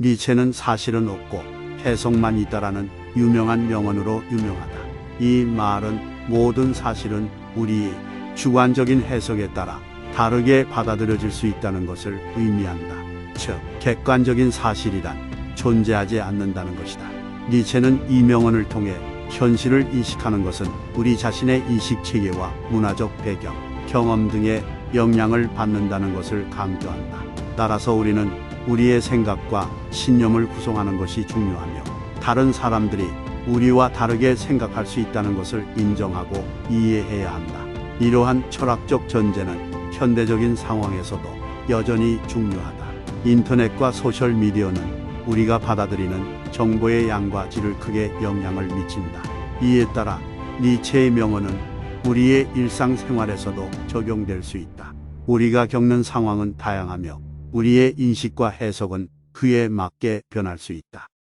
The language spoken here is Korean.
니체는 사실은 없고 해석만 있다라는 유명한 명언으로 유명하다. 이 말은 모든 사실은 우리의 주관적인 해석에 따라 다르게 받아들여질 수 있다는 것을 의미한다. 즉, 객관적인 사실이란 존재하지 않는다는 것이다. 니체는 이 명언을 통해 현실을 인식하는 것은 우리 자신의 인식 체계와 문화적 배경, 경험 등의 영향을 받는다는 것을 강조한다. 따라서 우리는 우리의 생각과 신념을 구성하는 것이 중요하며 다른 사람들이 우리와 다르게 생각할 수 있다는 것을 인정하고 이해해야 한다. 이러한 철학적 전제는 현대적인 상황에서도 여전히 중요하다. 인터넷과 소셜 미디어는 우리가 받아들이는 정보의 양과 질을 크게 영향을 미친다. 이에 따라 니체의 명언은 우리의 일상생활에서도 적용될 수 있다. 우리가 겪는 상황은 다양하며 우리의 인식과 해석은 그에 맞게 변할 수 있다.